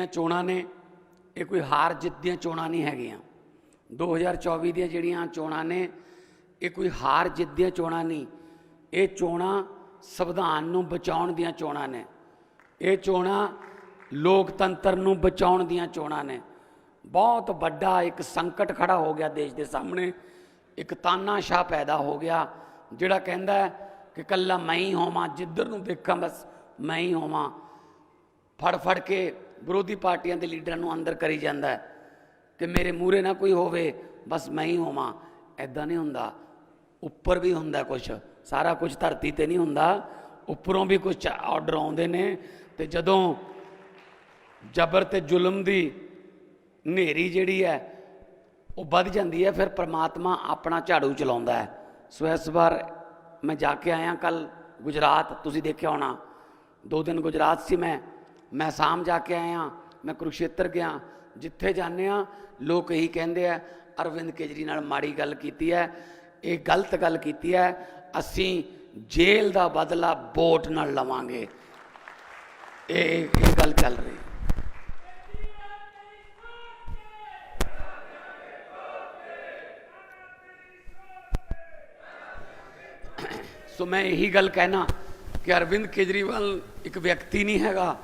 ਦੋਸਤੋ ਚੋਣਾਂ ਨੇ, ਇਹ ਕੋਈ ਹਾਰ ਜਿੱਤ ਦੀਆਂ ਚੋਣਾਂ ਨਹੀਂ ਹੈਗੀਆਂ। 2024 ਦੀਆਂ ਜਿਹੜੀਆਂ ਚੋਣਾਂ ਨੇ, ਇਹ ਕੋਈ ਹਾਰ ਜਿੱਤ ਦੀਆਂ ਚੋਣਾਂ ਨਹੀਂ। ਇਹ ਚੋਣਾਂ ਸੰਵਿਧਾਨ ਨੂੰ ਬਚਾਉਣ ਦੀਆਂ ਚੋਣਾਂ ਨੇ। ਇਹ ਚੋਣਾਂ ਲੋਕਤੰਤਰ ਨੂੰ ਬਚਾਉਣ ਦੀਆਂ ਚੋਣਾਂ ਨੇ। ਬਹੁਤ ਵੱਡਾ ਇੱਕ ਸੰਕਟ ਖੜਾ ਹੋ ਗਿਆ ਦੇਸ਼ ਦੇ ਸਾਹਮਣੇ। ਇੱਕ ਤਾਨਾਸ਼ਾਹ ਪੈਦਾ ਹੋ ਗਿਆ, ਜਿਹੜਾ ਕਹਿੰਦਾ ਕਿ ਕੱਲਾ ਮੈਂ ਹੀ ਹੋਵਾਂ, ਜਿੱਧਰ ਨੂੰ ਦੇਖਾਂ ਬਸ ਮੈਂ ਹੀ ਹੋਵਾਂ। ਫੜ ਫੜ ਕੇ ਵਿਰੋਧੀ ਪਾਰਟੀਆਂ ਦੇ ਲੀਡਰਾਂ ਨੂੰ ਅੰਦਰ ਕਰੀ ਜਾਂਦਾ ਕਿ ਮੇਰੇ ਮੂਹਰੇ ਨਾ ਕੋਈ ਹੋਵੇ, ਬਸ ਮੈਂ ਹੀ ਹੋਵਾਂ। ਐਦਾਂ ਨਹੀਂ ਹੁੰਦਾ। ਉੱਪਰ ਵੀ ਹੁੰਦਾ ਕੁਝ ਸਾਰਾ ਕੁਝ ਧਰਤੀ ਤੇ ਨਹੀਂ ਹੁੰਦਾ। ਉੱਪਰੋਂ ਵੀ ਕੁਝ ਆਰਡਰ ਆਉਂਦੇ ਨੇ। ਤੇ ਜਦੋਂ ਜ਼ਬਰ ਤੇ ਜ਼ੁਲਮ ਦੀ ਹਨੇਰੀ ਜਿਹੜੀ ਹੈ, ਉਹ ਵੱਧ ਜਾਂਦੀ ਹੈ, ਫਿਰ ਪ੍ਰਮਾਤਮਾ ਆਪਣਾ ਝਾੜੂ ਚਲਾਉਂਦਾ ਹੈ। ਸੋ ਇਸ ਵਾਰ ਮੈਂ ਜਾ ਕੇ ਆਇਆ ਕੱਲ ਗੁਜਰਾਤ। ਤੁਸੀਂ ਦੇਖਿਆ ਹੋਣਾ। ਦੋ ਦਿਨ ਗੁਜਰਾਤ ਸੀ ਮੈਂ। ਮੈਂ ਸ਼ਾਮ ਜਾ ਕੇ ਆਇਆ, ਮੈਂ ਕੁਰੂਕਸ਼ੇਤਰ ਗਿਆ, ਜਿੱਥੇ ਜਾਂਦੇ ਆ ਲੋਕ ਇਹੀ ਕਹਿੰਦੇ ਆ, ਅਰਵਿੰਦ ਕੇਜਰੀ ਨਾਲ ਮਾੜੀ ਗੱਲ ਕੀਤੀ ਹੈ, ਇਹ ਗਲਤ ਗੱਲ ਕੀਤੀ ਹੈ, ਅਸੀਂ ਜੇਲ੍ਹ ਦਾ ਬਦਲਾ ਵੋਟ ਨਾਲ ਲਵਾਂਗੇ। ਇਹ ਇਹ ਗੱਲ ਚੱਲ ਰਹੀ ਸੋ ਮੈਂ ਇਹੀ ਗੱਲ ਕਹਿਣਾ ਕਿ ਅਰਵਿੰਦ ਕੇਜਰੀਵਾਲ ਇੱਕ ਵਿਅਕਤੀ ਨਹੀਂ ਹੈਗਾ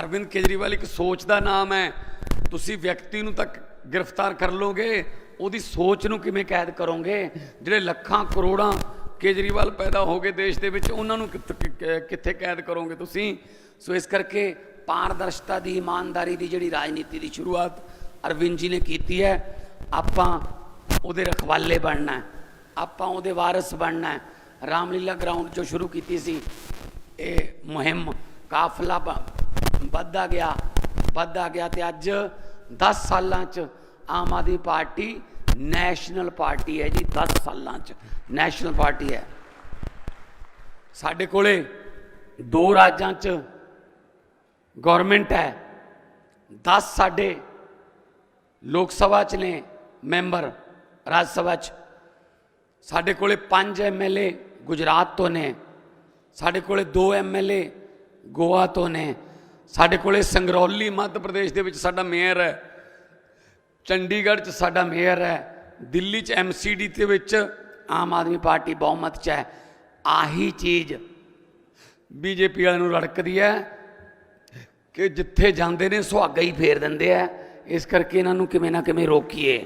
ਅਰਵਿੰਦ ਕੇਜਰੀਵਾਲ ਇੱਕ ਸੋਚ ਦਾ ਨਾਮ ਹੈ। ਤੁਸੀਂ ਵਿਅਕਤੀ ਨੂੰ ਤੱਕ ਗ੍ਰਿਫਤਾਰ ਕਰ ਲੋਗੇ ਉਹਦੀ ਸੋਚ ਨੂੰ ਕਿਵੇਂ ਕੈਦ ਕਰੋਗੇ? ਜਿਹੜੇ ਲੱਖਾਂ ਕਰੋੜਾਂ ਕੇਜਰੀਵਾਲ ਪੈਦਾ ਹੋ ਗਏ ਦੇਸ਼ ਦੇ ਵਿੱਚ, ਉਹਨਾਂ ਨੂੰ ਕਿ- ਕਿੱਥੇ ਕੈਦ ਕਰੋਗੇ ਤੁਸੀਂ? ਸੋ ਇਸ ਕਰਕੇ ਪਾਰਦਰਸ਼ਤਾ ਦੀ, ਇਮਾਨਦਾਰੀ ਦੀ ਜਿਹੜੀ ਰਾਜਨੀਤੀ ਦੀ ਸ਼ੁਰੂਆਤ ਅਰਵਿੰਦ ਜੀ ਨੇ ਕੀਤੀ ਹੈ, ਆਪਾਂ ਉਹਦੇ ਰਖਵਾਲੇ ਬਣਨਾ ਆਪਾਂ ਉਹਦੇ ਵਾਰਿਸ ਬਣਨਾ ਹੈ। ਰਾਮਲੀਲਾ ਗਰਾਊਂਡ ਜੋ ਸ਼ੁਰੂ ਕੀਤੀ ਸੀ, ਇਹ ਮੁਹਿੰਮ ਕਾਫਲਾ ਬ- ਵੱਧਦਾ ਗਿਆ ਵੱਧਦਾ ਗਿਆ ਤੇ ਅੱਜ 10 ਸਾਲਾਂ ਚ Aam Aadmi party national party ਹੈ ਜੀ 10 ਸਾਲਾਂ ਚ। ਨੈਸ਼ਨਲ ਪਾਰਟੀ ਹੈ। ਸਾਡੇ ਕੋਲੇ ਦੋ ਰਾਜਾਂ ਚ ਗਵਰਨਮੈਂਟ ਹੈ 10 ਸਾਡੇ ਲੋਕ ਸਭਾ ਚ ਨੇ ਮੈਂਬਰ ਰਾਜ ਸਭਾ ਚ। ਸਾਡੇ ਕੋਲੇ 5 ਐਮਐਲਏ ਗੁਜਰਾਤ ਤੋਂ ਨੇ, ਸਾਡੇ ਕੋਲੇ 2 ਐਮਐਲਏ ਗੋਆ ਤੋਂ ਨੇ ਸਾਡੇ ਕੋਲੇ ਸੰਗਰੌਲੀ ਮੱਧ ਪ੍ਰਦੇਸ਼ ਦੇ ਵਿੱਚ ਸਾਡਾ ਮੇਅਰ ਹੈ, ਚੰਡੀਗੜ੍ਹ 'ਚ ਸਾਡਾ ਮੇਅਰ ਹੈ, ਦਿੱਲੀ 'ਚ ਐਮਸੀਡੀ ਦੇ ਵਿੱਚ ਆਮ ਆਦਮੀ ਪਾਰਟੀ ਬਹੁਮਤ 'ਚ ਹੈ। ਆਹੀ ਚੀਜ਼ ਬੀਜੇਪੀ ਵਾਲਿਆਂ ਨੂੰ ਰੜਕਦੀ ਹੈ ਕਿ ਜਿੱਥੇ ਜਾਂਦੇ ਨੇ ਸੁਹਾਗਾ ਹੀ ਫੇਰ ਦਿੰਦੇ ਆ। ਇਸ ਕਰਕੇ ਇਹਨਾਂ ਨੂੰ ਕਿਵੇਂ ਨਾ ਕਿਵੇਂ ਰੋਕੀਏ।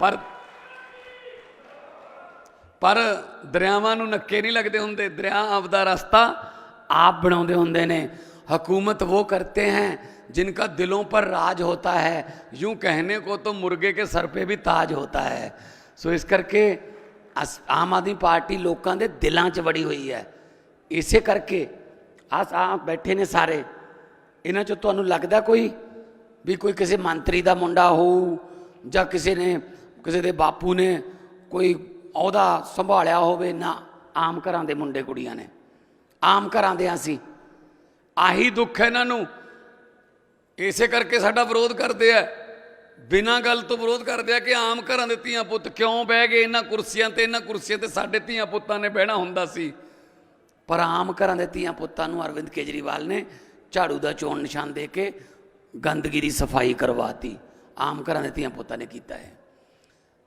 ਪਰ ਪਰ ਦਰਿਆਵਾਂ ਨੂੰ ਨੱਕੇ ਨਹੀਂ ਲੱਗਦੇ ਹੁੰਦੇ। ਦਰਿਆ ਆਪਦਾ ਰਸਤਾ ਆਪ ਬਣਾਉਂਦੇ ਹੁੰਦੇ ਨੇ। ਹਕੂਮਤ वो करते हैं जिनका दिलों पर राज होता है यूं कहने को तो मुर्गे के सर पे भी ताज होता है ਸੋ ਇਸ ਕਰਕੇ ਅਸ- ਆਮ ਆਦਮੀ ਪਾਰਟੀ ਲੋਕਾਂ ਦੇ ਦਿਲਾਂ 'ਚ ਵੜੀ ਹੋਈ ਹੈ ਇਸੇ ਕਰਕੇ ਆ ਆ ਬੈਠੇ ਨੇ ਸਾਰੇ ਇਹਨਾਂ 'ਚੋਂ ਤੁਹਾਨੂੰ ਲੱਗਦਾ ਕੋਈ ਵੀ ਕੋਈ ਕਿਸੇ ਮੰਤਰੀ ਦਾ ਮੁੰਡਾ ਹੋਊ ਜਾਂ ਕਿਸੇ ਨੇ ਕਿਸੇ ਦੇ ਬਾਪੂ ਨੇ ਕੋਈ ਅਹੁਦਾ ਸੰਭਾਲਿਆ ਹੋਵੇ ਨਾ ਆਮ ਘਰਾਂ ਦੇ ਮੁੰਡੇ ਕੁੜੀਆਂ ਨੇ ਆਮ ਘਰਾਂ ਦੇ ਅਸੀਂ ਆਹੀ ਦੁੱਖ ਹੈ ਇਹਨਾਂ ਨੂੰ। ਇਸੇ ਕਰਕੇ ਸਾਡਾ ਵਿਰੋਧ ਕਰਦੇ ਆ। ਬਿਨਾਂ ਗੱਲ ਤੋਂ ਵਿਰੋਧ ਕਰਦੇ ਆ ਕਿ ਆਮ ਘਰਾਂ ਦੇ ਧੀਆਂ ਪੁੱਤ ਕਿਉਂ ਬਹਿ ਗਏ? ਇਹਨਾਂ ਕੁਰਸੀਆਂ ਤੇ, ਇਹਨਾਂ ਕੁਰਸੀਆਂ ਤੇ ਸਾਡੇ ਧੀਆਂ ਪੁੱਤਾਂ ਨੇ ਬਹਿਣਾ ਹੁੰਦਾ ਸੀ। ਪਰ ਆਮ ਘਰਾਂ ਦੇ ਧੀਆਂ ਪੁੱਤਾਂ ਨੂੰ ਅਰਵਿੰਦ ਕੇਜਰੀਵਾਲ ਨੇ ਝਾੜੂ ਦਾ ਚੋਣ ਨਿਸ਼ਾਨ ਦੇ ਕੇ ਗੰਦਗੀ ਦੀ ਸਫ਼ਾਈ ਕਰਵਾਤੀ। ਆਮ ਘਰਾਂ ਦੇ ਧੀਆਂ ਪੁੱਤਾਂ ਨੇ ਕੀਤਾ ਹੈ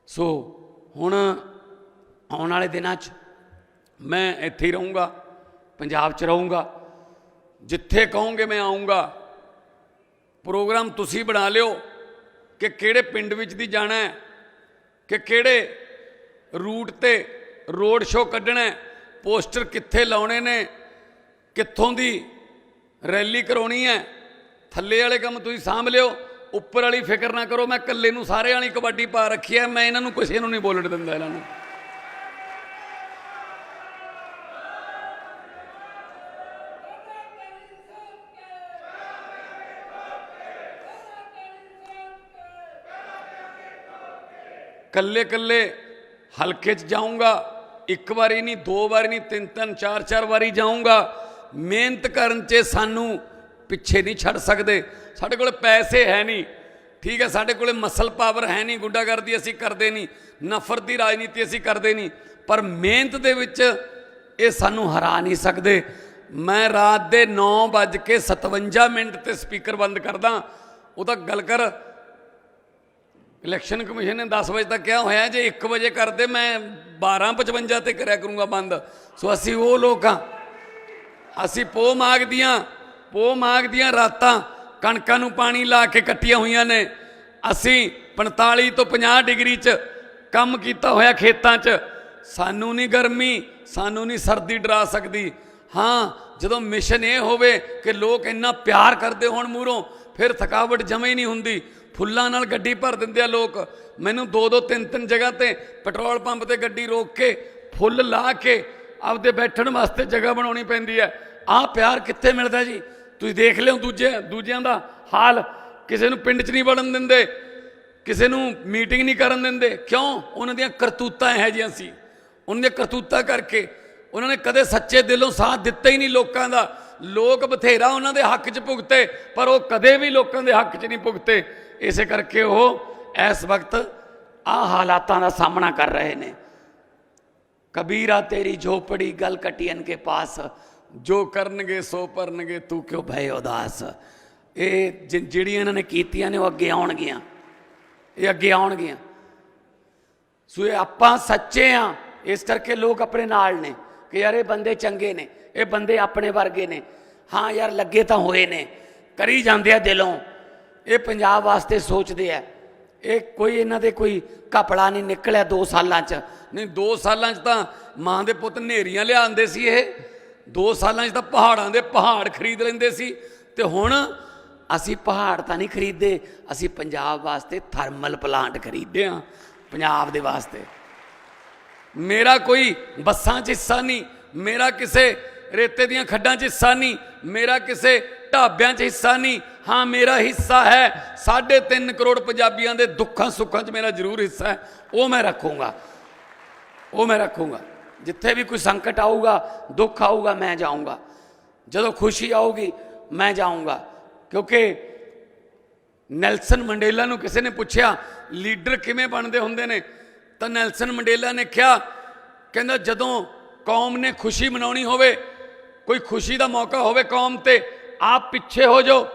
ਸੋ ਹੁਣ ਆਉਣ ਵਾਲੇ ਦਿਨਾਂ 'ਚ ਮੈਂ ਇੱਥੇ ਹੀ ਰਹੂੰਗਾ, ਪੰਜਾਬ 'ਚ ਰਹੂੰਗਾ। ਜਿੱਥੇ ਕਹੋਗੇ ਮੈਂ ਆਉਂਗਾ। ਪ੍ਰੋਗਰਾਮ ਤੁਸੀਂ ਬਣਾ ਲਿਓ ਕਿ ਕਿਹੜੇ ਪਿੰਡ ਵਿੱਚ ਦੀ ਜਾਣਾ ਹੈ, ਕਿ ਕਿਹੜੇ ਰੂਟ ਤੇ ਰੋਡ ਸ਼ੋਅ ਕੱਢਣਾ ਹੈ, ਪੋਸਟਰ ਕਿੱਥੇ ਲਾਉਣੇ ਨੇ, ਕਿੱਥੋਂ ਦੀ ਰੈਲੀ ਕਰਾਉਣੀ ਹੈ। ਥੱਲੇ ਵਾਲੇ ਕੰਮ ਤੁਸੀਂ ਸਾਂਭ ਲਿਓ, ਉੱਪਰ ਵਾਲੀ ਫਿਕਰ ਨਾ ਕਰੋ, ਮੈਂ ਇਕੱਲੇ ਨੂੰ ਸਾਰੇ ਵਾਲੀ ਕਬੱਡੀ ਪਾ ਰੱਖੀ ਹੈ, ਮੈਂ ਇਹਨਾਂ ਨੂੰ ਕਿਸੇ ਨੂੰ ਨਹੀਂ ਬੋਲਣ ਦਿੰਦਾ ਇਹਨਾਂ ਨੂੰ। ਕੱਲੇ ਕੱਲੇ ਹਲਕੇ 'ਚ ਜਾਊਂਗਾ, ਇੱਕ ਵਾਰੀ ਨਹੀਂ, ਦੋ ਵਾਰੀ ਨਹੀਂ, ਤਿੰਨ ਤਿੰਨ, ਚਾਰ ਚਾਰ ਵਾਰੀ ਜਾਊਂਗਾ। ਮਿਹਨਤ ਕਰਨ 'ਚ ਸਾਨੂੰ ਪਿੱਛੇ ਨਹੀਂ ਛੱਡ ਸਕਦੇ। ਸਾਡੇ ਕੋਲ ਪੈਸੇ ਹੈ ਨਹੀਂ। ਠੀਕ ਹੈ, ਸਾਡੇ ਕੋਲੇ ਮਸਲ ਪਾਵਰ ਹੈ ਨਹੀਂ, ਗੁੰਡਾਗਰਦੀ ਅਸੀਂ ਕਰਦੇ ਨਹੀਂ, ਨਫ਼ਰਤ ਦੀ ਰਾਜਨੀਤੀ ਅਸੀਂ ਕਰਦੇ ਨਹੀਂ। ਪਰ ਮਿਹਨਤ ਦੇ ਵਿੱਚ ਇਹ ਸਾਨੂੰ ਹਰਾ ਨਹੀਂ ਸਕਦੇ। ਮੈਂ ਰਾਤ ਦੇ 9:57 ਮਿੰਟ ਤੇ ਸਪੀਕਰ ਬੰਦ ਕਰਦਾ। ਉਹਦਾ ਗੱਲ ਕਰ ਇਲੈਕਸ਼ਨ ਕਮਿਸ਼ਨ ਨੇ 10 ਵਜੇ ਤੱਕ ਕਿਹਾ ਹੋਇਆ, ਜੇ 1 ਵਜੇ ਕਰਦੇ ਮੈਂ 12:55 ਤੇ ਕਰਿਆ ਕਰੂੰਗਾ ਬੰਦ। ਸੋ ਅਸੀਂ ਉਹ ਲੋਕ ਹਾਂ। ਅਸੀਂ ਪੋ ਮਾਗ ਦੀਆਂ ਪੋ ਮਾਗ ਦੀਆਂ ਰਾਤਾਂ ਕਣਕਾਂ ਨੂੰ ਪਾਣੀ ਲਾ ਕੇ ਕੱਟੀਆਂ ਹੋਈਆਂ ਨੇ। ਅਸੀਂ 45 ਤੋਂ 50 ਡਿਗਰੀ 'ਚ ਕੰਮ ਕੀਤਾ ਹੋਇਆ ਖੇਤਾਂ 'ਚ। ਸਾਨੂੰ ਨਹੀਂ ਗਰਮੀ, ਸਾਨੂੰ ਨਹੀਂ ਸਰਦੀ ਡਰਾ ਸਕਦੀ। ਹਾਂ, ਜਦੋਂ ਮਿਸ਼ਨ ਇਹ ਹੋਵੇ ਕਿ ਲੋਕ ਇੰਨਾ ਪਿਆਰ ਕਰਦੇ ਹੋਣ ਮੂਹਰੋਂ, ਫਿਰ ਥਕਾਵਟ ਜਮੇ ਹੀ ਨਹੀਂ ਹੁੰਦੀ। ਫੁੱਲਾਂ ਨਾਲ ਗੱਡੀ ਭਰ ਦਿੰਦੇ ਆ ਲੋਕ। ਮੈਨੂੰ ਦੋ ਦੋ ਤਿੰਨ ਤਿੰਨ ਜਗ੍ਹਾ ਤੇ ਪੈਟਰੋਲ ਪੰਪ ਤੇ ਗੱਡੀ ਰੋਕ ਕੇ, ਫੁੱਲ ਲਾ ਕੇ ਆਪਦੇ ਬੈਠਣ ਵਾਸਤੇ ਜਗ੍ਹਾ ਬਣਾਉਣੀ ਪੈਂਦੀ ਹੈ। ਆਹ ਪਿਆਰ ਕਿੱਥੇ ਮਿਲਦਾ ਜੀ? ਤੁਸੀਂ ਦੇਖ ਲਿਓ ਦੂਜੇ ਦੂਜਿਆਂ ਦਾ ਹਾਲ। ਕਿਸੇ ਨੂੰ ਪਿੰਡ 'ਚ ਨਹੀਂ ਵੜਨ ਦਿੰਦੇ। ਕਿਸੇ ਨੂੰ ਮੀਟਿੰਗ ਨਹੀਂ ਕਰਨ ਦਿੰਦੇ। ਕਿਉਂ? ਉਹਨਾਂ ਦੀਆਂ ਕਰਤੂਤਾਂ ਇਹੋ ਜਿਹੀਆਂ ਸੀ। ਉਹਨਾਂ ਦੀਆਂ ਕਰਤੂਤਾਂ ਕਰਕੇ ਉਹਨਾਂ ਨੇ ਕਦੇ ਸੱਚੇ ਦਿਲੋਂ ਸਾਥ ਦਿੱਤਾ ਹੀ ਨਹੀਂ ਲੋਕਾਂ ਦਾ। ਲੋਕ ਬਥੇਰਾ ਉਹਨਾਂ ਦੇ ਹੱਕ 'ਚ ਭੁਗਤੇ, ਪਰ ਉਹ ਕਦੇ ਵੀ ਲੋਕਾਂ ਦੇ ਹੱਕ 'ਚ ਨਹੀਂ ਭੁਗਤੇ। ਇਸੇ ਕਰਕੇ ਉਹ ਇਸ ਵਕਤ ਆ ਹਾਲਾਤਾਂ ਦਾ ਸਾਹਮਣਾ ਕਰ ਰਹੇ ਨੇ। ਕਬੀਰਾ, ਤੇਰੀ ਝੋਪੜੀ ਗਲ ਕਟੀਨ ਕੇ ਪਾਸ। ਜੋ ਕਰਨਗੇ, ਸੋ ਪਰਨਗੇ ਤੂੰ ਕਿਉਂ ਭੈ ਉਦਾਸ? ਇਹ ਜਿਹੜੀਆਂ ਇਹਨਾਂ ਨੇ ਕੀਤੀਆਂ ਨੇ, ਉਹ ਅੱਗੇ ਆਉਣਗੀਆਂ। ਇਹ ਅੱਗੇ ਆਉਣਗੀਆਂ। ਸੋ ਇਹ ਆਪਾਂ ਸੱਚੇ ਆ। ਇਸ ਕਰਕੇ ਲੋਕ ਆਪਣੇ ਨਾਲ ਨੇ ਕਿ ਯਾਰ ਇਹ ਬੰਦੇ ਚੰਗੇ ਨੇ, ਇਹ ਬੰਦੇ ਆਪਣੇ ਵਰਗੇ ਨੇ। ਹਾਂ ਯਾਰ, ਲੱਗੇ ਤਾਂ ਹੋਏ ਨੇ। ਕਰੀ ਜਾਂਦੇ ਆ ਦਿਲੋਂ। ਇਹ ਪੰਜਾਬ ਵਾਸਤੇ ਸੋਚਦੇ ਆ। ਇਹ ਕੋਈ ਇਹਨਾਂ ਦੇ ਕੋਈ ਕਪੜਾ ਨਹੀਂ ਨਿਕਲਿਆ 2 ਸਾਲਾਂ 'ਚ। ਨਹੀਂ 2 ਸਾਲਾਂ 'ਚ ਤਾਂ ਮਾਂ ਦੇ ਪੁੱਤ ਨੇਰੀਆਂ ਲਿਆਉਂਦੇ ਸੀ ਇਹ। 2 ਸਾਲਾਂ 'ਚ ਤਾਂ ਪਹਾੜਾਂ ਦੇ ਪਹਾੜ ਖਰੀਦ ਲੈਂਦੇ ਸੀ। ਤੇ ਹੁਣ ਅਸੀਂ ਪਹਾੜ ਤਾਂ ਨਹੀਂ ਖਰੀਦਦੇ, ਅਸੀਂ ਪੰਜਾਬ ਵਾਸਤੇ ਥਰਮਲ ਪਲਾਂਟ ਖਰੀਦਦੇ ਆ ਪੰਜਾਬ ਦੇ ਵਾਸਤੇ। ਮੇਰਾ ਕੋਈ ਬੱਸਾਂ 'ਚ ਹਿੱਸਾ ਨਹੀਂ, ਮੇਰਾ ਕਿਸੇ ਰੇਤੇ ਦੀਆਂ ਖੱਡਾਂ 'ਚ ਹਿੱਸਾ ਨਹੀਂ, ਮੇਰਾ ਕਿਸੇ ਢਾਬਿਆਂ 'ਚ ਹਿੱਸਾ ਨਹੀਂ। ਹਾਂ, ਮੇਰਾ ਹਿੱਸਾ ਹੈ। 3.5 ਕਰੋੜ ਪੰਜਾਬੀਆਂ ਦੇ ਦੁੱਖਾਂ ਸੁੱਖਾਂ 'ਚ ਮੇਰਾ ਜ਼ਰੂਰ ਹਿੱਸਾ ਹੈ। ਉਹ ਮੈਂ ਰੱਖੂੰਗਾ। ਉਹ ਮੈਂ ਰੱਖੂੰਗਾ। ਜਿੱਥੇ ਵੀ ਕੋਈ ਸੰਕਟ ਆਊਗਾ, ਦੁੱਖ ਆਊਗਾ, ਮੈਂ ਜਾਊਂਗਾ। ਜਦੋਂ ਖੁਸ਼ੀ ਆਊਗੀ, ਮੈਂ ਜਾਊਂਗਾ। ਕਿਉਂਕਿ ਨੈਲਸਨ ਮੰਡੇਲਾ ਨੂੰ ਕਿਸੇ ਨੇ ਪੁੱਛਿਆ, ਲੀਡਰ ਕਿਵੇਂ ਬਣਦੇ ਹੁੰਦੇ ਨੇ? ਤਾਂ ਨੈਲਸਨ ਮੰਡੇਲਾ ਨੇ ਕਿਹਾ, ਕਹਿੰਦਾ, ਜਦੋਂ ਕੌਮ ਨੇ ਖੁਸ਼ੀ ਮਨਾਉਣੀ ਹੋਵੇ ਕੋਈ ਖੁਸ਼ੀ ਦਾ ਮੌਕਾ ਹੋਵੇ ਕੌਮ ਤੇ, ਆਪ ਪਿੱਛੇ ਹੋ ਜਾਓ,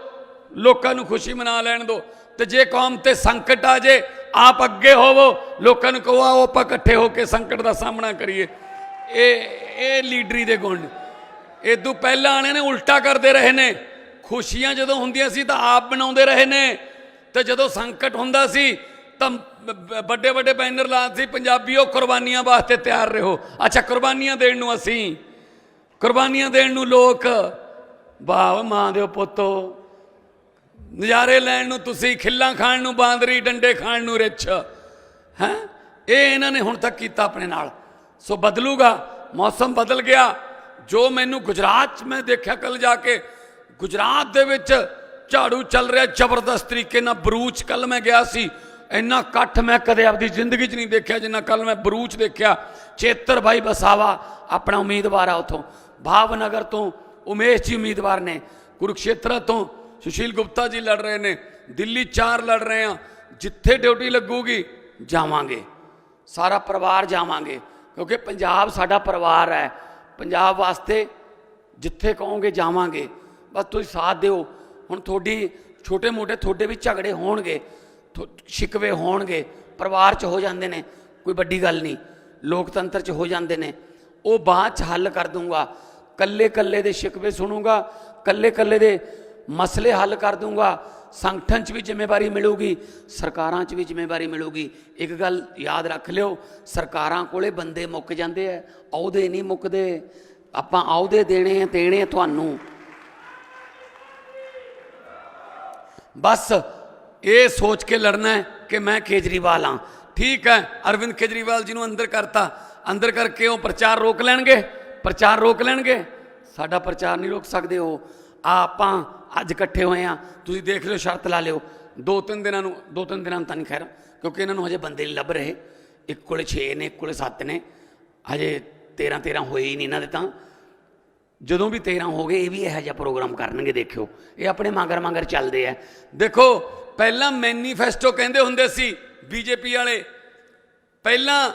ਲੋਕਾਂ ਨੂੰ ਖੁਸ਼ੀ ਮਨਾ ਲੈਣ ਦਿਓ ਤੇ ਜੇ ਕੌਮ ਤੇ ਸੰਕਟ ਆ ਜੇ, ਆਪ ਅੱਗੇ ਹੋਵੋ, ਲੋਕਾਂ ਨੂੰ ਕਹੋ, ਆਓ ਆਪਾਂ ਇਕੱਠੇ ਹੋ ਕੇ ਸੰਕਟ ਦਾ ਸਾਹਮਣਾ ਕਰੀਏ। ਇਹ ਇਹ ਲੀਡਰੀ ਦੇ ਗੁਣ। ਇਹ ਤੋਂ ਪਹਿਲਾਂ ਆਣੇ ਨੇ ਉਲਟਾ ਕਰਦੇ ਰਹੇ ਨੇ। ਖੁਸ਼ੀਆਂ ਜਦੋਂ ਹੁੰਦੀਆਂ ਸੀ ਤਾਂ ਆਪ ਬਣਾਉਂਦੇ ਰਹੇ ਨੇ। ਤੇ ਜਦੋਂ ਸੰਕਟ ਹੁੰਦਾ ਸੀ, ਤਾਂ ਵੱਡੇ ਵੱਡੇ ਬੈਨਰ ਲਾਉਂਦੇ ਸੀ, ਪੰਜਾਬੀਓ ਕੁਰਬਾਨੀਆਂ ਵਾਸਤੇ ਤਿਆਰ ਰਹੋ। ਅੱਛਾ, ਕੁਰਬਾਨੀਆਂ ਦੇਣ ਨੂੰ ਅਸੀਂ ਕੁਰਬਾਨੀਆਂ ਦੇਣ ਨੂੰ ਲੋਕ ਵਾਹ ਮਾਂ ਦੇ ਪੁੱਤੋ, ਨਜ਼ਾਰੇ ਲੈਣ ਨੂੰ ਤੁਸੀਂ, ਖਿੱਲਾਂ ਖਾਣ ਨੂੰ, ਬਾਂਦਰੀ ਡੰਡੇ ਖਾਣ ਨੂੰ ਰਿਛ, ਹੈ? ਇਹ ਇਹਨਾਂ ਨੇ ਹੁਣ ਤੱਕ ਕੀਤਾ ਆਪਣੇ ਨਾਲ। ਸੋ ਬਦਲੂਗਾ, ਮੌਸਮ ਬਦਲ ਗਿਆ। ਜੋ ਮੈਨੂੰ ਗੁਜਰਾਤ 'ਚ ਮੈਂ ਦੇਖਿਆ ਕੱਲ ਜਾ ਕੇ, ਗੁਜਰਾਤ ਦੇ ਵਿੱਚ ਝਾੜੂ ਚੱਲ ਰਿਹਾ, ਜ਼ਬਰਦਸਤ ਤਰੀਕੇ ਨਾਲ ਬਰੂਚ ਕੱਲ ਮੈਂ ਗਿਆ ਸੀ। ਇੰਨਾ ਇਕੱਠ ਮੈਂ ਕਦੇ ਆਪਦੀ ਜ਼ਿੰਦਗੀ 'ਚ ਨਹੀਂ ਦੇਖਿਆ, ਜਿੰਨਾ ਕੱਲ ਮੈਂ ਬਰੂਚ ਦੇਖਿਆ। ਚੇਤਰ ਭਾਈ ਬਸਾਵਾ, ਆਪਣਾ ਉਮੀਦਵਾਰ ਆ ਉਥੋਂ। ਭਾਵਨਗਰ ਤੋਂ ਉਮੇਸ਼ ਜੀ ਉਮੀਦਵਾਰ ਨੇ ਕੁਰੂਕਸ਼ੇਤਰ ਤੋਂ ਸੁਸ਼ੀਲ ਗੁਪਤਾ ਜੀ ਲੜ ਰਹੇ ਨੇ ਦਿੱਲੀ ਚਾਰ ਲੜ ਰਹੇ ਆ ਜਿੱਥੇ ਡਿਊਟੀ ਲੱਗੂਗੀ ਜਾਵਾਂਗੇ ਸਾਰਾ ਪਰਿਵਾਰ ਜਾਵਾਂਗੇ ਕਿਉਂਕਿ ਪੰਜਾਬ ਸਾਡਾ ਪਰਿਵਾਰ ਹੈ ਪੰਜਾਬ ਵਾਸਤੇ ਜਿੱਥੇ ਕਹੋਗੇ ਜਾਵਾਂਗੇ ਬਸ ਤੁਸੀਂ ਸਾਥ ਦਿਓ ਹੁਣ ਤੁਹਾਡੀ ਛੋਟੇ ਮੋਟੇ ਤੁਹਾਡੇ ਵੀ ਝਗੜੇ ਹੋਣਗੇ ਥੋ- ਸ਼ਿਕਵੇ ਹੋਣਗੇ ਪਰਿਵਾਰ 'ਚ ਹੋ ਜਾਂਦੇ ਨੇ ਕੋਈ ਵੱਡੀ ਗੱਲ ਨਹੀਂ ਲੋਕਤੰਤਰ 'ਚ ਹੋ ਜਾਂਦੇ ਨੇ ਉਹ ਬਾਅਦ 'ਚ ਹੱਲ ਕਰ ਦੂੰਗਾ ਕੱਲੇ ਕੱਲੇ ਦੇ ਸ਼ਿਕਵੇ ਸੁਣੂਗਾ ਕੱਲੇ ਕੱਲੇ ਦੇ ਮਸਲੇ ਹੱਲ ਕਰ ਦੂੰਗਾ, ਸੰਗਠਨ 'ਚ ਵੀ ਜ਼ਿੰਮੇਵਾਰੀ ਮਿਲੂਗੀ, ਸਰਕਾਰਾਂ 'ਚ ਵੀ ਜ਼ਿੰਮੇਵਾਰੀ ਮਿਲੂਗੀ। ਇੱਕ ਗੱਲ ਯਾਦ ਰੱਖ ਲਿਓ, ਸਰਕਾਰਾਂ ਕੋਲੇ ਬੰਦੇ ਮੁੱਕ ਜਾਂਦੇ ਐ ਅਹੁਦੇ ਨਹੀਂ ਮੁੱਕਦੇ। ਆਪਾਂ ਅਹੁਦੇ ਦੇਣੇ ਆ, ਦੇਣੇ ਤੁਹਾਨੂੰ। ਬਸ ਇਹ ਸੋਚ ਕੇ ਲੜਨਾ ਹੈ ਕਿ ਮੈਂ ਕੇਜਰੀਵਾਲ ਹਾਂ। ਠੀਕ ਹੈ, ਅਰਵਿੰਦ ਕੇਜਰੀਵਾਲ ਜੀ ਨੂੰ ਅੰਦਰ ਕਰਤਾ। ਅੰਦਰ ਕਰਕੇ ਉਹ ਪ੍ਰਚਾਰ ਰੋਕ ਲੈਣਗੇ। ਪ੍ਰਚਾਰ ਰੋਕ ਲੈਣਗੇ? ਸਾਡਾ ਪ੍ਰਚਾਰ ਨਹੀਂ ਰੋਕ ਸਕਦੇ ਉਹ। ਆਪਾਂ ਅੱਜ ਇਕੱਠੇ ਹੋਏ ਆ। ਤੁਸੀਂ ਦੇਖ ਲਿਓ, ਸ਼ਰਤ ਲਾ ਲਿਓ। ਦੋ ਤਿੰਨ ਦਿਨਾਂ ਨੂੰ, ਦੋ ਤਿੰਨ ਦਿਨਾਂ ਨੂੰ ਤਾਂ ਨਹੀਂ ਖੈਰ, ਕਿਉਂਕਿ ਇਹਨਾਂ ਨੂੰ ਹਜੇ ਬੰਦੇ ਨਹੀਂ ਲੱਭ ਰਹੇ। ਇੱਕ ਕੋਲੇ 6 ਨੇ, ਇੱਕ ਕੋਲੇ 7 ਨੇ। ਹਜੇ 13 13 ਹੋਏ ਹੀ ਨਹੀਂ ਇਹਨਾਂ ਦੇ ਤਾਂ। ਜਦੋਂ ਵੀ 13 ਹੋ ਗਏ, ਇਹ ਵੀ ਇਹੋ ਜਿਹਾ ਪ੍ਰੋਗਰਾਮ ਕਰਨਗੇ, ਦੇਖਿਓ। ਇਹ ਆਪਣੇ ਮੰਗਰ ਮੰਗਰ ਚੱਲਦੇ ਆ। ਦੇਖੋ, ਪਹਿਲਾਂ ਮੈਨੀਫੈਸਟੋ ਕਹਿੰਦੇ ਹੁੰਦੇ ਸੀ, ਬੀਜੇਪੀ ਵਾਲੇ। ਪਹਿਲਾਂ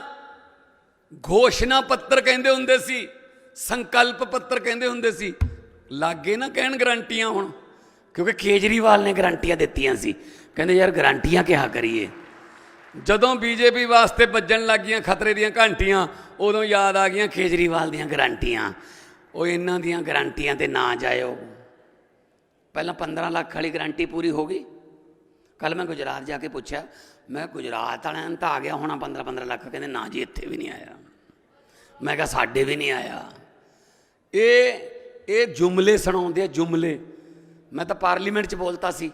ਘੋਸ਼ਣਾ ਪੱਤਰ ਕਹਿੰਦੇ ਹੁੰਦੇ ਸੀ ਸੰਕਲਪ ਪੱਤਰ ਕਹਿੰਦੇ ਹੁੰਦੇ ਸੀ। ਲਾਗੇ ਨਾ ਕਹਿਣ ਗਰੰਟੀਆਂ ਹੁਣ। ਕਿਉਂਕਿ ਕੇਜਰੀਵਾਲ ਨੇ ਗਰੰਟੀਆਂ ਦਿੱਤੀਆਂ ਸੀ। ਕਹਿੰਦੇ ਯਾਰ ਗਰੰਟੀਆਂ ਕਿਹਾ ਕਰੀਏ। ਜਦੋਂ ਬੀਜੇਪੀ ਵਾਸਤੇ ਵੱਜਣ ਲੱਗੀਆਂ ਖਤਰੇ ਦੀਆਂ ਘੰਟੀਆਂ, ਉਦੋਂ ਯਾਦ ਆ ਗਈਆਂ ਕੇਜਰੀਵਾਲ ਦੀਆਂ ਗਰੰਟੀਆਂ। ਉਹ ਇਹਨਾਂ ਦੀਆਂ ਗਰੰਟੀਆਂ ਤੇ ਨਾ ਜਾਇਓ। ਪਹਿਲਾਂ 15 ਲੱਖ ਵਾਲੀ ਗਰੰਟੀ ਪੂਰੀ ਹੋ ਗਈ। ਕੱਲ ਮੈਂ ਗੁਜਰਾਤ ਜਾ ਕੇ ਪੁੱਛਿਆ, ਮੈਂ ਗੁਜਰਾਤ ਵਾਲਿਆਂ ਨੂੰ ਤਾਂ ਆ ਗਿਆ ਹੋਣਾ 15 15 ਲੱਖ। ਕਹਿੰਦੇ ਨਾ ਜੀ, ਇੱਥੇ ਵੀ ਨਹੀਂ ਆਇਆ। ਮੈਂ ਕਿਹਾ ਸਾਡੇ ਵੀ ਨਹੀਂ ਆਇਆ। ਇਹ ਇਹ ਜੁਮਲੇ ਸੁਣਾਉਂਦੇ ਆ ਜੁਮਲੇ मैं तो पार्लियामेंट च बोलता सी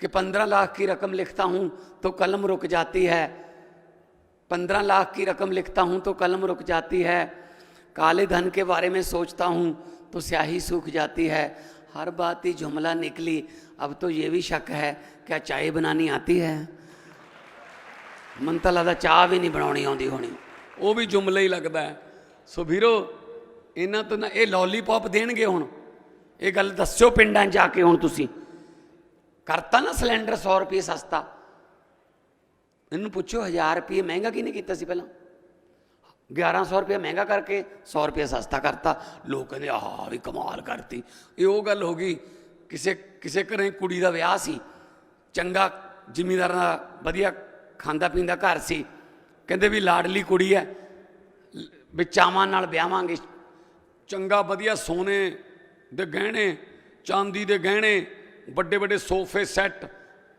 कि पंद्रह लाख की रकम लिखता हूँ तो कलम रुक जाती है पंद्रह लाख की रकम लिखता हूँ तो कलम रुक जाती है काले धन के बारे में सोचता हूँ तो स्याही सूख जाती है हर बात ही जुमला निकली अब तो ये भी शक है क्या चाय बनानी आती है ਮਨ ਤਾਂ ਲੱਗਦਾ ਚਾਹ ਵੀ ਨਹੀਂ ਬਣਾਉਣੀ ਆਉਂਦੀ ਹੋਣੀ ਉਹ ਵੀ ਜੁਮਲਾ ਹੀ ਲੱਗਦਾ ਹੈ ਸੋ ਵੀਰੋ ਇਹਨਾਂ ਤੋਂ ਨਾ ਇਹ ਲੋਲੀਪੌਪ ਦੇਣਗੇ ਹੁਣ। ਇਹ ਗੱਲ ਦੱਸਿਓ ਪਿੰਡਾਂ 'ਚ ਆ ਕੇ ਹੁਣ ਤੁਸੀਂ। ਕਰਤਾ ਨਾ ਸਿਲੰਡਰ 100 ਰੁਪਏ ਸਸਤਾ। ਇਹਨੂੰ ਪੁੱਛੋ 1000 ਰੁਪਏ ਮਹਿੰਗਾ ਕਿਹਨੇ ਕੀਤਾ ਸੀ ਪਹਿਲਾਂ? 1100 ਰੁਪਏ ਮਹਿੰਗਾ ਕਰਕੇ 100 ਰੁਪਏ ਸਸਤਾ ਕਰਤਾ। ਲੋਕ ਕਹਿੰਦੇ, ਆਹ ਵੀ ਕਮਾਲ ਕਰਤੀ। ਇਹ ਉਹ ਗੱਲ ਹੋ ਗਈ, ਕਿਸੇ ਕਿਸੇ ਘਰੇ ਕੁੜੀ ਦਾ ਵਿਆਹ ਸੀ। ਚੰਗਾ ਜ਼ਿਮੀਂਦਾਰਾਂ ਦਾ ਵਧੀਆ ਖਾਂਦਾ ਪੀਂਦਾ ਘਰ ਸੀ। ਕਹਿੰਦੇ ਵੀ ਲਾਡਲੀ ਕੁੜੀ ਹੈ। ਲ- ਵੀ ਚਾਵਾਂ ਨਾਲ ਵਿਆਹਾਂਗੇ। ਚੰਗਾ, ਵਧੀਆ ਸੋਨੇ ਦੇ ਗਹਿਣੇ, ਚਾਂਦੀ ਦੇ ਗਹਿਣੇ, ਵੱਡੇ ਵੱਡੇ ਸੋਫੇ ਸੈੱਟ,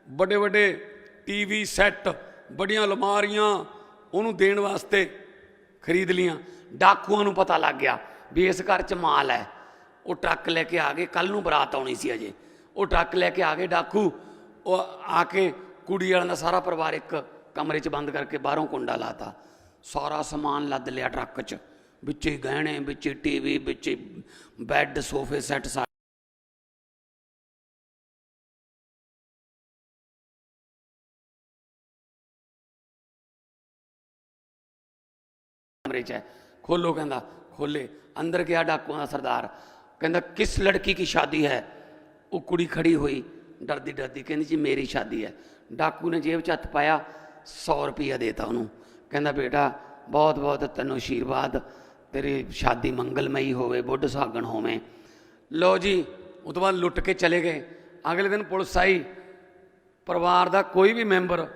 ਵੱਡੇ ਵੱਡੇ ਟੀਵੀ ਸੈੱਟ, ਬੜੀਆਂ ਅਲਮਾਰੀਆਂ ਉਹਨੂੰ ਦੇਣ ਵਾਸਤੇ ਖਰੀਦ ਲੀਆਂ। ਡਾਕੂਆਂ ਨੂੰ ਪਤਾ ਲੱਗ ਗਿਆ ਵੀ ਇਸ ਘਰ 'ਚ ਮਾਲ ਹੈ। ਉਹ ਟਰੱਕ ਲੈ ਕੇ ਆ ਗਏ ਕੱਲ ਨੂੰ ਬਰਾਤ ਆਉਣੀ ਸੀ ਅਜੇ। ਉਹ ਟਰੱਕ ਲੈ ਕੇ ਆ ਗਏ ਡਾਕੂ, ਉਹ ਆ ਕੇ ਕੁੜੀ ਵਾਲਿਆਂ ਦਾ ਸਾਰਾ ਪਰਿਵਾਰ ਇੱਕ ਕਮਰੇ 'ਚ ਬੰਦ ਕਰਕੇ ਬਾਹਰੋਂ ਕੁੰਡਾ ਲਾਤਾ। ਸਾਰਾ ਸਮਾਨ ਲੱਦ ਲਿਆ ਟਰੱਕ 'ਚ। ਵਿੱਚੇ ਗਹਿਣੇ, ਵਿੱਚ ਵਿੱਚੇ ਟੀਵੀ, ਵਿੱਚੇ ਬੈੱਡ, ਸੋਫੇ, ਸੈੱਟ ਕਮਰੇ 'ਚ ਹੈ। ਖੋਲੋ, ਕਹਿੰਦਾ, ਖੋਲੇ। ਅੰਦਰ ਗਿਆ ਡਾਕੂਆਂ ਦਾ ਸਰਦਾਰ। ਕਹਿੰਦਾ, ਕਿਸ ਲੜਕੀ ਕੀ ਸ਼ਾਦੀ ਹੈ? ਉਹ ਕੁੜੀ ਖੜੀ ਹੋਈ, ਡਰਦੀ ਡਰਦੀ ਕਹਿੰਦੀ, ਜੀ, ਮੇਰੀ ਸ਼ਾਦੀ ਹੈ। ਡਾਕੂ ਨੇ ਜੇਬ 'ਚ ਹੱਥ ਪਾਇਆ 100 ਰੁਪਈਆ ਦੇਤਾ ਉਹਨੂੰ। ਕਹਿੰਦਾ, ਬੇਟਾ ਬਹੁਤ ਬਹੁਤ ਤੈਨੂੰ ਆਸ਼ੀਰਵਾਦ ਤੇਰੀ ਸ਼ਾਦੀ ਮੰਗਲਮਈ ਹੋਵੇ, ਬੁੱਢ ਸਾਗਣ ਹੋਵੇ। ਲੋ ਜੀ, ਉਹ ਤੋਂ ਬਾਅਦ ਲੁੱਟ ਕੇ ਚਲੇ ਗਏ। ਅਗਲੇ ਦਿਨ ਪੁਲਿਸ ਆਈ। ਪਰਿਵਾਰ ਦਾ ਕੋਈ ਵੀ ਮੈਂਬਰ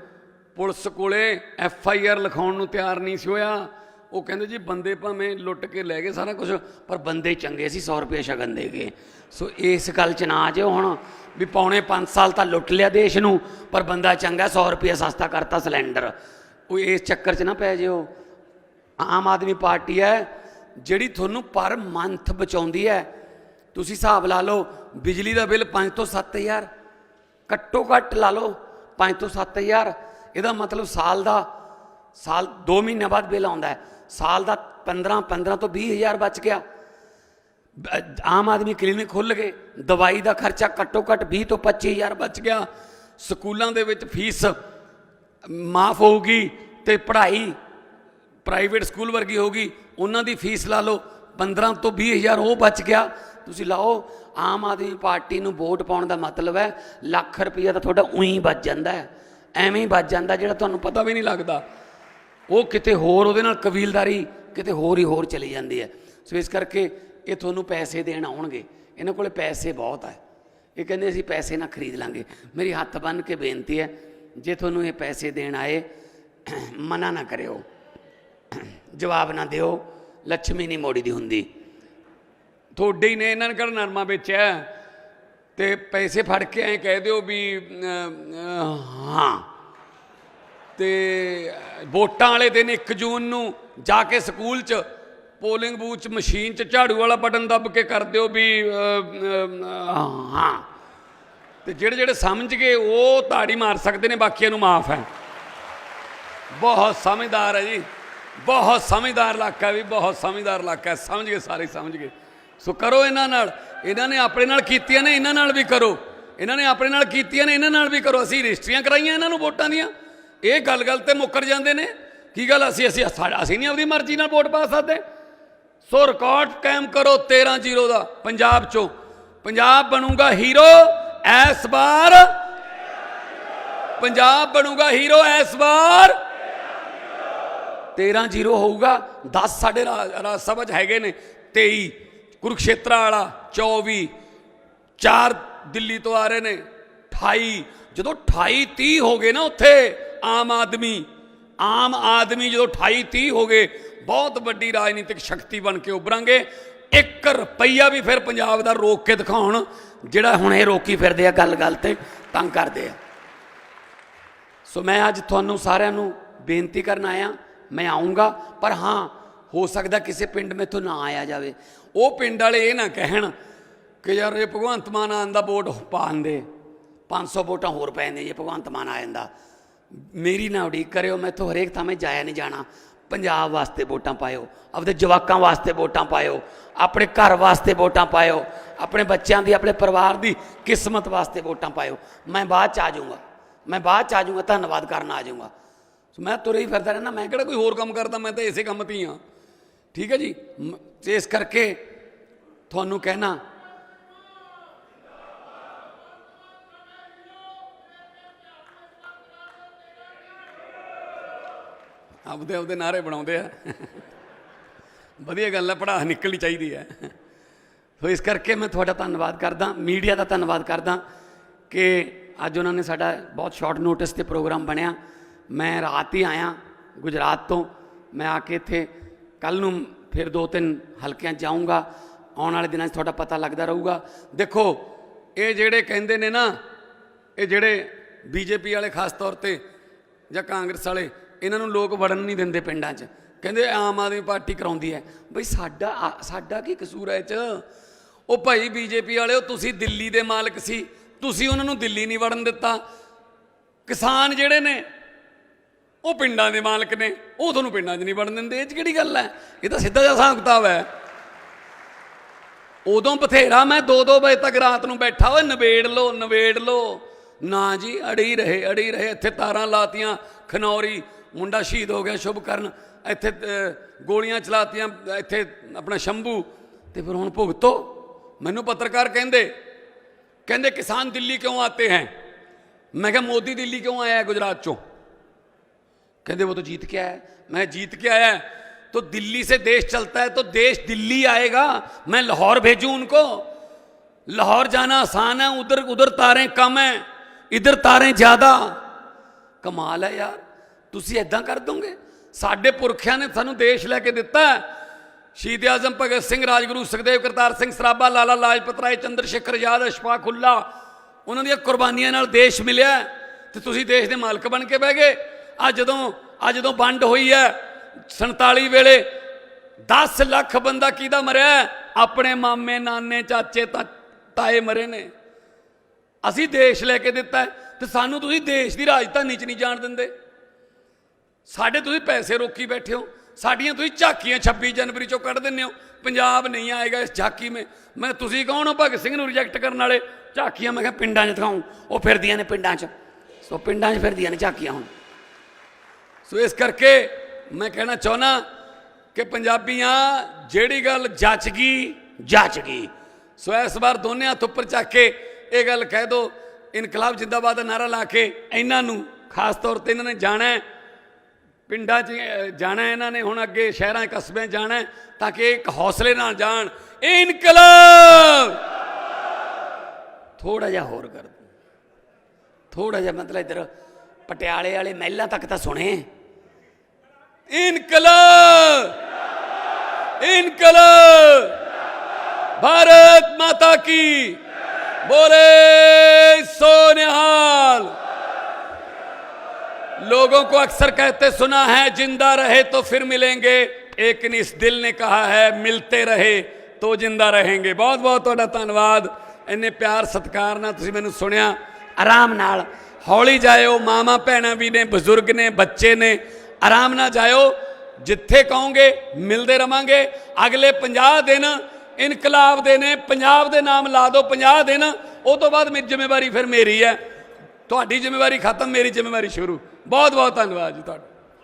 ਪੁਲਿਸ ਕੋਲੇ ਐਫ ਆਈ ਆਰ ਲਿਖਾਉਣ ਨੂੰ ਤਿਆਰ ਨਹੀਂ ਸੀ ਹੋਇਆ। ਉਹ ਕਹਿੰਦੇ ਜੀ, ਬੰਦੇ ਭਾਵੇਂ ਲੁੱਟ ਕੇ ਲੈ ਗਏ ਸਾਰਾ ਕੁਝ ਪਰ ਬੰਦੇ ਚੰਗੇ ਸੀ 100 ਰੁਪਏ ਸ਼ਗਨ ਦੇ ਗਏ। ਸੋ ਇਸ ਗੱਲ 'ਚ ਨਾ ਜਿਓ ਹੁਣ ਵੀ ਪੌਣੇ 5 ਸਾਲ ਤਾਂ ਲੁੱਟ ਲਿਆ ਦੇਸ਼ ਨੂੰ, ਪਰ ਬੰਦਾ ਚੰਗਾ 100 ਰੁਪਏ ਸਸਤਾ ਕਰਤਾ ਸਿਲੰਡਰ। ਉਹ ਇਸ ਚੱਕਰ 'ਚ ਨਾ ਪੈ ਜਿਓ ਆਮ ਆਦਮੀ ਪਾਰਟੀ ਹੈ ਜਿਹੜੀ ਤੁਹਾਨੂੰ ਪਰ ਮੰਥ ਬਚਾਉਂਦੀ ਹੈ, ਤੁਸੀਂ ਹਿਸਾਬ ਲਾ ਲਓ, ਬਿਜਲੀ ਦਾ ਬਿੱਲ 5 ਤੋਂ 7000 ਘੱਟੋ ਘੱਟ ਲਾ ਲਓ 5 ਤੋਂ 7000 ਇਹਦਾ ਮਤਲਬ ਸਾਲ ਦਾ, ਸਾਲ 2 ਮਹੀਨੇ ਬਾਅਦ ਬਿੱਲ ਆਉਂਦਾ ਹੈ। ਸਾਲ ਦਾ 15 15 ਤੋਂ 20000 ਬਚ ਗਿਆ। ਆਮ ਆਦਮੀ ਕਲੀਨਿਕ ਖੁੱਲ ਗਏ, ਦਵਾਈ ਦਾ ਖਰਚਾ ਘੱਟੋ ਘੱਟ 20 ਤੋਂ 25000 ਬਚ ਗਿਆ। ਸਕੂਲਾਂ ਦੇ ਵਿੱਚ ਫੀਸ ਮਾਫ ਹੋਊਗੀ ਤੇ ਪੜ੍ਹਾਈ ਪ੍ਰਾਈਵੇਟ ਸਕੂਲ ਵਰਗੀ ਹੋਗੀ ਉਹਨਾਂ ਦੀ ਫੀਸ ਲਾ ਲਓ। 15 ਤੋਂ 20000 ਉਹ ਬਚ ਗਿਆ। ਤੁਸੀਂ ਲਾਓ, ਆਮ ਆਦਮੀ ਪਾਰਟੀ ਨੂੰ ਵੋਟ ਪਾਉਣ ਦਾ ਮਤਲਬ ਹੈ, ਲੱਖ ਰੁਪਈਆ ਤਾਂ ਤੁਹਾਡਾ ਉਹੀ ਬਚ ਜਾਂਦਾ ਹੈ। ਐਵੇਂ ਹੀ ਬਚ ਜਾਂਦਾ ਜਿਹੜਾ ਤੁਹਾਨੂੰ ਪਤਾ ਵੀ ਨਹੀਂ ਲੱਗਦਾ। ਉਹ ਕਿਤੇ ਹੋਰ ਉਹਦੇ ਨਾਲ ਕਬੀਲਦਾਰੀ, ਕਿਤੇ ਹੋਰ ਹੀ ਹੋਰ ਚਲੀ ਜਾਂਦੀ ਹੈ। ਸੋ ਇਸ ਕਰਕੇ ਇਹ ਤੁਹਾਨੂੰ ਪੈਸੇ ਦੇਣ ਆਉਣਗੇ। ਇਹਨਾਂ ਕੋਲੇ ਪੈਸੇ ਬਹੁਤ ਹੈ। ਇਹ ਕਹਿੰਦੇ ਅਸੀਂ ਪੈਸੇ ਨਾ ਖਰੀਦ ਲਾਂਗੇ। ਮੇਰੀ ਹੱਥ ਬੰਨ ਕੇ ਬੇਨਤੀ ਹੈ, ਜੇ ਤੁਹਾਨੂੰ ਇਹ ਪੈਸੇ ਦੇਣ ਆਏ, ਮਨਾ ਨਾ ਕਰਿਓ। ਜਵਾਬ ਨਾ ਦਿਓ, ਲੱਛਮੀ ਨਹੀਂ ਮੋੜੀ ਦੀ ਹੁੰਦੀ। ਤੁਹਾਡੇ ਹੀ ਨੇ ਇਹਨਾਂ ਨੇ ਕਿਹੜਾ ਨਰਮਾ ਵੇਚਿਆ? ਹੈ? ਤੇ ਪੈਸੇ ਫੜ ਕੇ ਐਂ ਕਹਿ ਦਿਓ ਵੀ ਹਾਂ। ਤੇ ਵੋਟਾਂ ਵਾਲੇ ਦਿਨ 1 ਜੂਨ ਨੂੰ ਜਾ ਕੇ ਸਕੂਲ 'ਚ ਪੋਲਿੰਗ ਬੂਥ 'ਚ ਮਸ਼ੀਨ 'ਚ ਝਾੜੂ ਵਾਲਾ ਬਟਨ ਦੱਬ ਕੇ ਕਰ ਦਿਓ ਵੀ ਹਾਂ। ਤੇ ਜਿਹੜੇ ਜਿਹੜੇ ਸਮਝ ਗਏ, ਉਹ ਤਾੜੀ ਮਾਰ ਸਕਦੇ ਨੇ, ਬਾਕੀਆਂ ਨੂੰ ਮਾਫ ਹੈ। ਬਹੁਤ ਸਮਝਦਾਰ ਹੈ ਜੀ। ਬਹੁਤ ਸਮਝਦਾਰ ਇਲਾਕਾ ਵੀ, ਬਹੁਤ ਸਮਝਦਾਰ ਇਲਾਕਾ ਸਮਝ ਗਏ ਸਾਰੇ, ਸਮਝ ਗਏ। ਸੋ ਕਰੋ ਇਹਨਾਂ ਨਾਲ। ਇਹਨਾਂ ਨੇ ਆਪਣੇ ਨਾਲ ਕੀਤੀਆਂ ਨੇ, ਇਹਨਾਂ ਨਾਲ ਵੀ ਕਰੋ। ਇਹਨਾਂ ਨੇ ਆਪਣੇ ਨਾਲ ਕੀਤੀਆਂ ਨੇ, ਇਹਨਾਂ ਨਾਲ ਵੀ ਕਰੋ। ਅਸੀਂ ਰਜਿਸਟਰੀਆਂ ਕਰਾਈਆਂ ਇਹਨਾਂ ਨੂੰ ਵੋਟਾਂ ਦੀਆਂ। ਇਹ ਗੱਲ ਗੱਲ ਤੇ ਮੁੱਕਰ ਜਾਂਦੇ ਨੇ। ਕੀ ਗੱਲ? ਅਸੀਂ ਅਸੀਂ, ਸਾਡਾ- ਅਸੀਂ ਨਹੀਂ ਆਪਣੀ ਮਰਜ਼ੀ ਨਾਲ ਵੋਟ ਪਾ ਸਕਦੇ। ਸੋ ਰਿਕਾਰਡ ਕਾਇਮ ਕਰੋ 13 ਜ਼ੀਰੋ ਦਾ, ਪੰਜਾਬ ਚੋਂ। ਪੰਜਾਬ ਬਣੂਗਾ ਹੀਰੋ ਇਸ ਵਾਰ। ਪੰਜਾਬ ਬਣੂਗਾ ਹੀਰੋ ਇਸ ਵਾਰ। 13 ਜ਼ੀਰੋ ਹੋਊਗਾ 10 ਸਾਡੇ ਰਾ- ਰਾਜ ਸਭਾ 'ਚ ਹੈਗੇ ਨੇ। 23 ਕੁਰਕਸ਼ੇਤਰ ਵਾਲਾ 24 ਚਾਰ ਦਿੱਲੀ ਤੋਂ ਆ ਰਹੇ ਨੇ 28 ਜਦੋਂ 28 30 ਹੋ ਗਏ ਨਾ ਉੱਥੇ, ਆਮ ਆਦਮੀ ਆਮ ਆਦਮੀ ਜਦੋਂ 28 30 ਹੋ ਗਏ, ਬਹੁਤ ਵੱਡੀ ਰਾਜਨੀਤਿਕ ਸ਼ਕਤੀ ਬਣ ਕੇ ਉਭਰਾਂਗੇ। 1 ਰੁਪਈਆ ਵੀ ਫਿਰ ਪੰਜਾਬ ਦਾ ਰੋਕ ਕੇ ਦਿਖਾਉਣ, ਜਿਹੜਾ ਹੁਣ ਇਹ ਰੋਕੀ ਫਿਰਦੇ ਆ ਗੱਲ ਗੱਲ ਤੇ, ਤੰਗ ਕਰਦੇ ਆ। ਸੋ ਮੈਂ ਅੱਜ ਤੁਹਾਨੂੰ ਸਾਰਿਆਂ ਨੂੰ ਬੇਨਤੀ ਕਰਨ ਆਇਆ ਮੈਂ ਆਉਂਗਾ, ਪਰ ਹਾਂ, ਹੋ ਸਕਦਾ ਕਿਸੇ ਪਿੰਡ ਮੇਥੋਂ ਨਾ ਆਇਆ ਜਾਵੇ। ਉਹ ਪਿੰਡ ਵਾਲੇ ਇਹ ਨਾ ਕਹਿਣ ਕਿ ਯਾਰ ਇਹ ਭਗਵੰਤ ਮਾਨ ਆਉਣ ਦਾ ਵੋਟ ਪਾਉਂਦੇ 500 ਵੋਟਾਂ ਹੋਰ ਪੈ ਜਾਂਦੀਆਂ ਜੇ ਭਗਵੰਤ ਮਾਨ ਆ ਜਾਂਦਾ। ਮੇਰੀ ਨਾ ਉਡੀਕ ਕਰਿਓ, ਮੈਥੋਂ ਹਰੇਕ ਥਾਂ ਮੈਂ ਜਾਇਆ ਨਹੀਂ ਜਾਣਾ। ਪੰਜਾਬ ਵਾਸਤੇ ਵੋਟਾਂ ਪਾਇਓ, ਆਪਦੇ ਜਵਾਕਾਂ ਵਾਸਤੇ ਵੋਟਾਂ ਪਾਇਓ, ਆਪਣੇ ਘਰ ਵਾਸਤੇ ਵੋਟਾਂ ਪਾਇਓ, ਆਪਣੇ ਬੱਚਿਆਂ ਦੀ, ਆਪਣੇ ਪਰਿਵਾਰ ਦੀ ਕਿਸਮਤ ਵਾਸਤੇ ਵੋਟਾਂ ਪਾਇਓ। ਮੈਂ ਬਾਅਦ ਚ ਆ ਜਾਊਂਗਾ। ਮੈਂ ਬਾਅਦ ਚ ਆ ਜਾਊਂਗਾ, ਧੰਨਵਾਦ ਕਰਨ ਆ ਜਾਊਂਗਾ। ਮੈਂ ਤੁਰੇ ਹੀ ਫਿਰਦਾ ਰਹਿਣਾ ਮੈਂ ਕਿਹੜਾ ਕੋਈ ਹੋਰ ਕੰਮ ਕਰਦਾ, ਮੈਂ ਤਾਂ ਇਸੇ ਕੰਮ ਤੇ ਹੀ ਹਾਂ। ਠੀਕ ਹੈ ਜੀ? ਮ- ਤੇ ਇਸ ਕਰਕੇ ਤੁਹਾਨੂੰ ਕਹਿਣਾ, ਆਪਦੇ ਆਪਦੇ ਨਾਰੇ ਬਣਾਉਂਦੇ ਆ। ਵਧੀਆ ਗੱਲ ਹੈ ਪੜ੍ਹਾ ਨਿਕਲਣੀ ਚਾਹੀਦੀ ਹੈ। ਸੋ ਇਸ ਕਰਕੇ ਮੈਂ ਤੁਹਾਡਾ ਧੰਨਵਾਦ ਕਰਦਾ, ਮੀਡੀਆ ਦਾ ਧੰਨਵਾਦ ਕਰਦਾ ਕਿ ਅੱਜ ਉਹਨਾਂ ਨੇ ਸਾਡਾ ਬਹੁਤ ਸ਼ਾਰਟ ਨੋਟਿਸ ਤੇ ਪ੍ਰੋਗਰਾਮ ਬਣਿਆ। ਮੈਂ ਰਾਤ ਹੀ ਆਇਆ, ਗੁਜਰਾਤ ਤੋਂ। ਮੈਂ ਆ ਕੇ ਇੱਥੇ, ਕੱਲ ਨੂੰ ਫਿਰ ਦੋ ਤਿੰਨ ਹਲਕਿਆਂ 'ਚ ਜਾਊਂਗਾ। ਆਉਣ ਵਾਲੇ ਦਿਨਾਂ 'ਚ ਤੁਹਾਡਾ ਪਤਾ ਲੱਗਦਾ ਰਹੂਗਾ। ਦੇਖੋ, ਇਹ ਜਿਹੜੇ ਕਹਿੰਦੇ ਨੇ ਨਾ, ਇਹ ਜਿਹੜੇ ਬੀਜੇਪੀ ਵਾਲੇ ਖਾਸ ਤੌਰ ਤੇ ਜਾਂ ਕਾਂਗਰਸ ਵਾਲੇ, ਇਹਨਾਂ ਨੂੰ ਲੋਕ ਵੜਨ ਨਹੀਂ ਦਿੰਦੇ ਪਿੰਡਾਂ 'ਚ। ਕਹਿੰਦੇ ਆਮ ਆਦਮੀ ਪਾਰਟੀ ਕਰਾਉਂਦੀ ਹੈ। ਬਈ ਸਾਡਾ ਆ- ਸਾਡਾ ਕੀ ਕਸੂਰ ਹੈ ਇਹ 'ਚ? ਉਹ ਭਾਈ ਬੀਜੇਪੀ ਵਾਲਿਓ ਤੁਸੀਂ ਦਿੱਲੀ ਦੇ ਮਾਲਕ ਸੀ। ਤੁਸੀਂ ਉਹਨਾਂ ਨੂੰ ਦਿੱਲੀ ਨਹੀਂ ਵੜਨ ਦਿੱਤਾ। ਕਿਸਾਨ ਜਿਹੜੇ ਨੇ ਉਹ ਪਿੰਡਾਂ ਦੇ ਮਾਲਕ ਨੇ, ਉਹ ਤੁਹਾਨੂੰ ਪਿੰਡਾਂ 'ਚ ਨਹੀਂ ਵੜਨ ਦਿੰਦੇ, ਇਹ 'ਚ ਕਿਹੜੀ ਗੱਲ ਹੈ? ਇਹ ਤਾਂ ਸਿੱਧਾ ਜਿਹਾ ਹਿਸਾਬ ਕਿਤਾਬ ਹੈ। ਉਦੋਂ ਬਥੇਰਾ ਮੈਂ 2-2 ਵਜੇ ਤੱਕ ਰਾਤ ਨੂੰ ਬੈਠਾ, ਓਏ ਨਵੇੜ ਲੋ ਨਵੇੜ ਲੋ ਨਾ ਜੀ, ਅੜੀ ਰਹੇ ਅੜੀ ਰਹੇ, ਇੱਥੇ ਤਾਰਾਂ ਲਾਤੀਆਂ, ਖਨੌਰੀ, ਮੁੰਡਾ ਸ਼ਹੀਦ ਹੋ ਗਿਆ ਸ਼ੁਭ ਕਰਨ, ਇੱਥੇ ਗੋਲੀਆਂ ਚਲਾਤੀਆਂ, ਇੱਥੇ ਆਪਣਾ ਸ਼ੰਭੂ। ਤੇ ਫਿਰ ਹੁਣ ਭੁਗਤੋ। ਮੈਨੂੰ ਪੱਤਰਕਾਰ ਕਹਿੰਦੇ ਕਹਿੰਦੇ ਕਿਸਾਨ ਦਿੱਲੀ ਕਿਉਂ ਆਤੇ ਹੈ? ਮੈਂ ਕਿਹਾ ਮੋਦੀ ਦਿੱਲੀ ਕਿਉਂ ਆਇਆ ਗੁਜਰਾਤ ਚੋਂ? कहते वो तो जीत के आया है मैं जीत के आया है तो दिल्ली से देश चलता है तो देश दिल्ली आएगा मैं लाहौर भेजूं उनको लाहौर जाना आसान है उधर उधर तारें कम है इधर तारें ਜ਼ਿਆਦਾ ਕਮਾਲ ਹੈ ਯਾਰ ਤੁਸੀਂ ਐਦਾਂ ਕਰ ਦੋਗੇ ਸਾਡੇ ਪੁਰਖਿਆਂ ਨੇ ਸਾਨੂੰ ਦੇਸ਼ ਲੈ ਕੇ ਦਿੱਤਾ ਹੈ। ਸ਼ਹੀਦ ਆਜ਼ਮ ਭਗਤ ਸਿੰਘ ਰਾਜਗੁਰੂ ਸੁਖਦੇਵ ਕਰਤਾਰ ਸਿੰਘ ਸਰਾਭਾ ਲਾਲਾ ਲਾਜਪਤ ਰਾਏ ਚੰਦਰ ਸ਼ੇਖਰ ਆਜ਼ਾਦ ਅਸ਼ਫਾਕ ਉੱਲਾ ਉਹਨਾਂ ਦੀਆਂ ਕੁਰਬਾਨੀਆਂ ਨਾਲ ਦੇਸ਼ ਮਿਲਿਆ ਹੈ ਤੇ ਤੁਸੀਂ ਦੇਸ਼ ਦੇ ਮਾਲਕ ਬਣ ਕੇ ਬਹਿ ਗਏ ਆ ਜਦੋਂ ਆ ਜਦੋਂ ਵੰਡ ਹੋਈ ਹੈ 47 ਵੇਲੇ 10 ਲੱਖ ਬੰਦਾ ਕਿਹਦਾ ਮਰਿਆ ਆਪਣੇ ਮਾਮੇ, ਨਾਨੇ, ਚਾਚੇ, ਤਾ- ਤਾਏ ਮਰੇ ਨੇ। ਅਸੀਂ ਦੇਸ਼ ਲੈ ਕੇ ਦਿੱਤਾ ਹੈ ਤੇ ਸਾਨੂੰ ਤੁਸੀਂ ਦੇਸ਼ ਦੀ ਰਾਜਧਾਨੀ 'ਚ ਨਹੀਂ ਜਾਣ ਦਿੰਦੇ। ਸਾਡੇ ਤੁਸੀਂ ਪੈਸੇ ਰੋਕੀ ਬੈਠੇ ਹੋ, ਸਾਡੀਆਂ ਤੁਸੀਂ ਝਾਕੀਆਂ 26 ਜਨਵਰੀ ਚੋਂ ਕੱਢ ਦਿੰਦੇ ਹੋ, ਪੰਜਾਬ ਨਹੀਂ ਆਏਗਾ ਇਸ ਝਾਕੀ ਮੇ। ਮੈਂ ਤੁਸੀਂ ਕੌਣ ਹੋ ਭਗਤ ਸਿੰਘ ਨੂੰ ਰਿਜੈਕਟ ਕਰਨ ਵਾਲੇ? ਝਾਕੀਆਂ, ਮੈਂ ਕਿਹਾ ਪਿੰਡਾਂ 'ਚ ਦਿਖਾਉਂ, ਉਹ ਫਿਰਦੀਆਂ ਨੇ ਪਿੰਡਾਂ 'ਚ। ਸੋ ਪਿੰਡਾਂ 'ਚ ਫਿਰਦੀਆਂ ਨੇ ਝਾਕੀਆਂ ਹੁਣ। ਸੋ ਇਸ ਕਰਕੇ ਮੈਂ ਕਹਿਣਾ ਚਾਹੁੰਦਾ ਕਿ ਪੰਜਾਬੀਆਂ, ਜਿਹੜੀ ਗੱਲ ਜੱਚ ਗਈ ਜੱਚ ਗਈ। ਸੋ ਇਸ ਵਾਰ ਦੋਨੇ ਹੱਥ ਉੱਪਰ ਚੱਕ ਕੇ ਇਹ ਗੱਲ ਕਹਿ ਦੋ, ਇਨਕਲਾਬ ਜਿੰਦਾਬਾਦ ਦਾ ਨਾਰਾ ਲਾ ਕੇ ਇਹਨਾਂ ਨੂੰ, ਖਾਸ ਤੌਰ ਤੇ ਇਹਨਾਂ ਨੇ ਜਾਣਾ ਪਿੰਡਾਂ 'ਚ ਜਾਣਾ ਇਹਨਾਂ ਨੇ, ਹੁਣ ਅੱਗੇ ਸ਼ਹਿਰਾਂ ਕਸਬਿਆਂ 'ਚ ਜਾਣਾ ਤਾਂ ਕਿ ਇੱਕ ਹੌਸਲੇ ਨਾਲ ਜਾਣ। ਇਹ ਇਨਕਲਾਬ! ਥੋੜਾ ਜਿਹਾ ਹੋਰ ਕਰ ਦਿਓ ਥੋੜਾ ਜਿਹਾ ਮਤਲਬ ਇਧਰ ਪਟਿਆਲੇ ਵਾਲੇ ਮਹਿਲਾ ਤੱਕ ਤਾਂ ਸੁਣੇ। ਇਨਕਲਾਬ ਇਨਕਲਾਬ भारत माता की बोले सोनिहाल लोगों को अक्सर कहते सुना है जिंदा रहे तो फिर मिलेंगे लेकिन इस दिल ने कहा है मिलते रहे तो जिंदा रहेंगे ਬਹੁਤ ਬਹੁਤ ਤੁਹਾਡਾ ਧੰਨਵਾਦ ਇੰਨੇ ਪਿਆਰ ਸਤਿਕਾਰ ਨਾਲ ਤੁਸੀਂ ਮੈਨੂੰ ਸੁਣਿਆ ਆਰਾਮ ਨਾਲ ਹੌਲੀ ਜਾਇਓ ਮਾਮਾ ਭੈਣਾਂ ਵੀ ਨੇ ਬਜ਼ੁਰਗ ਨੇ ਬੱਚੇ ਨੇ ਆਰਾਮ ਨਾਲ ਜਾਇਓ, ਜਿੱਥੇ ਕਹੋਗੇ ਮਿਲਦੇ ਰਵਾਂਗੇ। ਅਗਲੇ 50 ਦਿਨ ਇਨਕਲਾਬ ਦੇ ਨੇ, ਪੰਜਾਬ ਦੇ ਨਾਮ ਲਾ ਦਿਓ 50 ਦਿਨ। ਉਹ ਤੋਂ ਬਾਅਦ ਮੇਰੀ ਜ਼ਿੰਮੇਵਾਰੀ ਫਿਰ ਮੇਰੀ ਹੈ। ਤੁਹਾਡੀ ਜ਼ਿੰਮੇਵਾਰੀ ਖਤਮ, ਮੇਰੀ ਜ਼ਿੰਮੇਵਾਰੀ ਸ਼ੁਰੂ। ਬਹੁਤ ਬਹੁਤ ਧੰਨਵਾਦ ਜੀ ਤੁਹਾਡਾ।